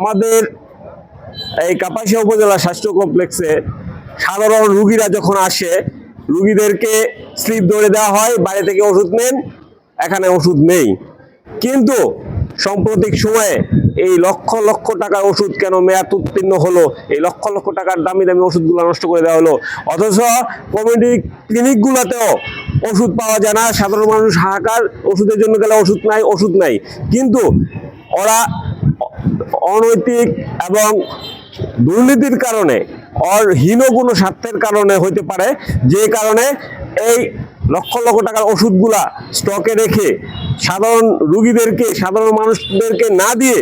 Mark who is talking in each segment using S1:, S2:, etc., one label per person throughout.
S1: আমাদের এই কাপাসিয়া উপজেলা স্বাস্থ্য কমপ্লেক্সে সাধারণ রুগীরা যখন আসে, রুগীদেরকে স্লিপ ধরে দেওয়া হয় বাইরে থেকে ওষুধ নেন, এখানে ওষুধ নেই। কিন্তু সাম্প্রতিক সময়ে এই লক্ষ লক্ষ টাকার ওষুধ কেন মেয়াদ উত্তীর্ণ হলো? এই লক্ষ লক্ষ টাকার দামি দামি ওষুধগুলো নষ্ট করে দেওয়া হলো। অথচ কমিউনিটি ক্লিনিকগুলোতেও ওষুধ পাওয়া যায় না, সাধারণ মানুষ হাহাকার, ওষুধের জন্য গেলে ওষুধ নাই ওষুধ নাই। কিন্তু ওরা অনৈতিক এবং দুর্নীতির কারণে অর হীন কোনো স্বার্থের কারণে হইতে পারে, যে কারণে এই লক্ষ লক্ষ টাকার ওষুধগুলা স্টকে রেখে সাধারণ রুগীদেরকে, সাধারণ মানুষদেরকে না দিয়ে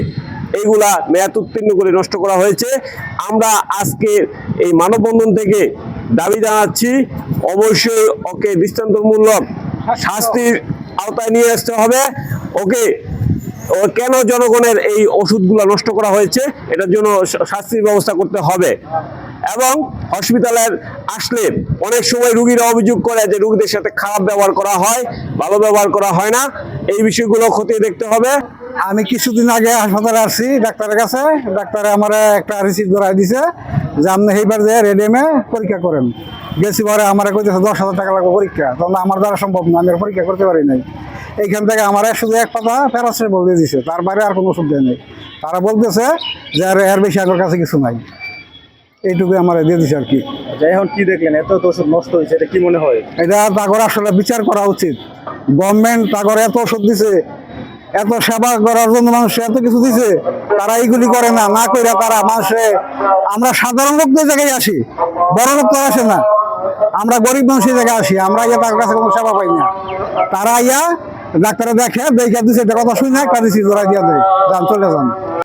S1: এইগুলা মেয়াদ উত্তীর্ণ করে নষ্ট করা হয়েছে। আমরা আজকে এই মানববন্ধন থেকে দাবি জানাচ্ছি, অবশ্যই ওকে দৃষ্টান্তমূলক শাস্তির আওতায় নিয়ে আসতে হবে। ওকে কেন জনগণের এই ওষুধগুলো নষ্ট করা হয়েছে? এটার জন্য শাস্তির ব্যবস্থা করতে হবে। এবং হসপিটালের আসলে অনেক সময় রুগীরা অভিযোগ করে যে রুগীদের সাথে খারাপ ব্যবহার করা হয়, ভালো ব্যবহার করা হয় না। এই বিষয়গুলো খতিয়ে দেখতে হবে।
S2: আমি কিছুদিন আগে হাসপাতালে আসছি ডাক্তারের কাছে। ডাক্তারে আমার একটা রিসিপ্ট ধরাই দিছে যে আপনি এইবার যে রেডিএমে পরীক্ষা করেন। গেছি পরে আমার কইতেছে দশ হাজার টাকা লাগবে পরীক্ষা। তখন আমার দ্বারা সম্ভব না, আমি পরীক্ষা করতে পারি নাই। এইখান থেকে আমার শুধু এক পাতা প্যারাসিটামল দিয়ে দিছে। তার বাইরে আর কোনো ওষুধ দেয় নেই। তারা বলতেছে যে আর এর বেশি আগের কাছে কিছু নাই। এইটুকু আমার দিয়ে দিছে আর কি।
S3: আচ্ছা, এখন কি দেখলেন? এত ওষুধ নষ্ট হয়েছে এটা কি মনে হয়?
S2: এটা তাগর আসলে বিচার করা উচিত। গভর্নমেন্ট তাগর এত ওষুধ দিছে এত সেবা করার জন্য মানুষ এত কিছু দিছে তারা এইগুলি করে না। না করে তারা মানুষে আমরা সাধারণ লোক যে জায়গায় আসি বড় লোক তো আসে না। আমরা গরিব মানুষের জায়গায় আসি আমরা ইয়া তার কাছে কোনো সেবা পাই না। তারা ইয়া ডাক্তারে দেখে দেখে দিছে কথা শুনে কাঁদিছি দিছি জোড়া দিয়ে দেয়। যান চলে যান।